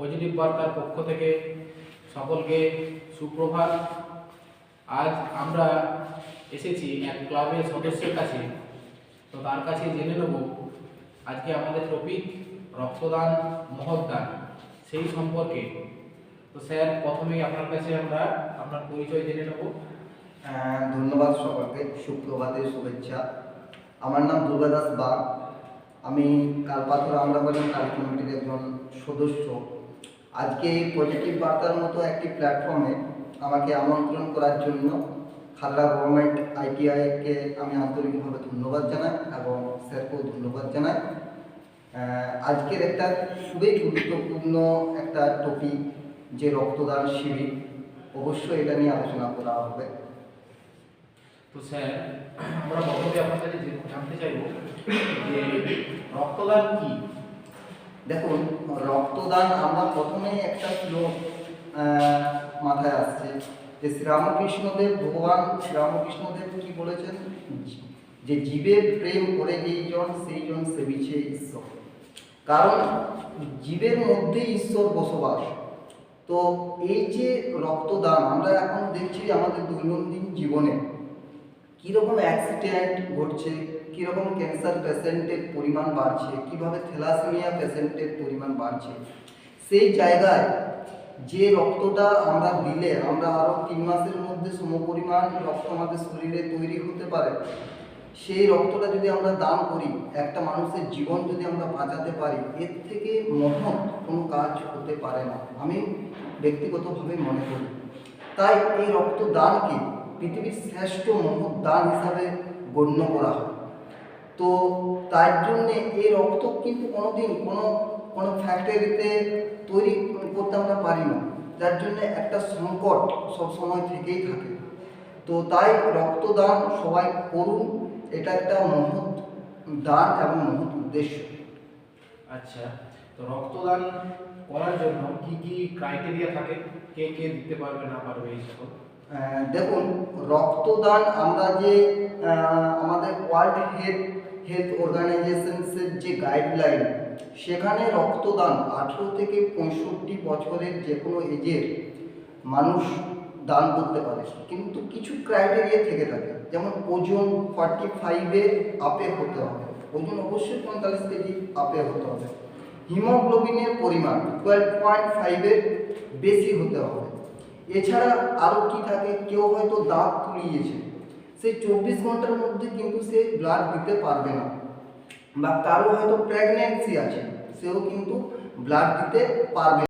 Positive বার্তার পক্ষ থেকে সকলকে সুপ্রভাত। আজ আমরা এসেছি এক ক্লাবের সদস্যের কাছে। তো তার কাছে জেনে নেব, আজকে আমাদের টপিক রক্তদান, মহৎদান, সেই সম্পর্কে। তো স্যার, প্রথমেই আপনার কাছে আমরা আপনার পরিচয় জেনে নেব। ধন্যবাদ সকলকে, সুপ্রভাতের শুভেচ্ছা। আমার নাম দুর্গা দাস বাগ। আমি কালপাথর আমরাবাড়ি কালী কমিটির একজন সদস্য। আজকে এই পজিটিভ বার্তার মতো একটি প্ল্যাটফর্মে আমাকে আমন্ত্রণ করার জন্য খালড়া গভর্নমেন্ট আইটিআইকে আমি আন্তরিকভাবে ধন্যবাদ জানাই এবং স্যারকেও ধন্যবাদ জানাই। আজকের একটা খুবই গুরুত্বপূর্ণ একটা টপিক যে রক্তদান শিবির, অবশ্যই এটা নিয়ে আলোচনা করা হবে। তো স্যার, আমরা প্রথমে আপনার কাছে জানতে চাইব যে রক্তদান কি? দেখুন, রক্তদান আমরা প্রথমেই একটা শ্লোক মাথায় আসছে যে শ্রীরামকৃষ্ণদেব, ভগবান শ্রীরামকৃষ্ণদেব কি বলেছেন? যে জীবের প্রেম করে যেইজন সেইজন সেবিছে ঈশ্বর। কারণ জীবের মধ্যে ঈশ্বর বসবাস। তো এই যে রক্তদান, আমরা এখন দেখছি আমাদের দৈনন্দিন জীবনে কীরকম অ্যাক্সিডেন্ট ঘটছে কীরকম ক্যান্সার পেশেন্টের পরিমাণ বাড়ছে? কীভাবে থ্যালাসেমিয়া পেশেন্টের পরিমাণ বাড়ছে? সেই জায়গায় যে রক্তটা আমরা দিলে, আমরা আরও তিন মাসের মধ্যে সমপরিমাণ রক্ত আমাদের শরীরে তৈরি হতে পারে, সেই রক্তটা যদি আমরা দান করি, একটা মানুষের জীবন যদি আমরা বাঁচাতে পারি, এর থেকে মহৎ কোনো কাজ হতে পারে না। আমি ব্যক্তিগতভাবে মনে করি। তাই এই রক্তদানকে পৃথিবীর শ্রেষ্ঠ মহৎ দান হিসাবে গণ্য করা হয়। তো তার জন্যে এই রক্ত কিন্তু কোনোদিন কোনো কোনো ফ্যাক্টরিতে তৈরি করতে আমরা পারি না যার জন্য একটা সংকট সবসময় থেকেই থাকে। তো তাই রক্তদান সবাই করুন এটা একটা মহৎ দান এবং মহৎ উদ্দেশ্য। আচ্ছা তো রক্তদান করার জন্য কি কি ক্রাইটেরিয়া থাকে? কে কে দিতে পারবে না পারবে এই সকল? দেখুন রক্তদান আমরা যে আমাদের ওয়ার্ল্ড হেলথ হেলথ অর্গানাইজেশনসের যে গাইডলাইন সেখানে রক্তদান আঠেরো থেকে পঁয়ষট্টি বছরের যে কোনো এজের মানুষ দান করতে পারে। কিন্তু কিছু ক্রাইটেরিয়া থেকে থাকে। যেমন ওজন ফর্টি ফাইভের আপে হতে হবে। ওজন অবশ্যই পঁয়তাল্লিশ কেজি আপে হতে হবে। হিমোগ্লোবিনের পরিমাণ টুয়েলভ পয়েন্ট ফাইভের বেশি হতে হবে। এছাড়া আরও কি থাকে? কেউ হয়তো দাঁত তুলিয়েছে। সেই চব্বিশ ঘণ্টার মধ্যে কিন্তু সে ব্লাড দিতে পারবে না বা কারও হয়তো প্রেগনেন্সি আছে, সেও কিন্তু ব্লাড দিতে পারবে না।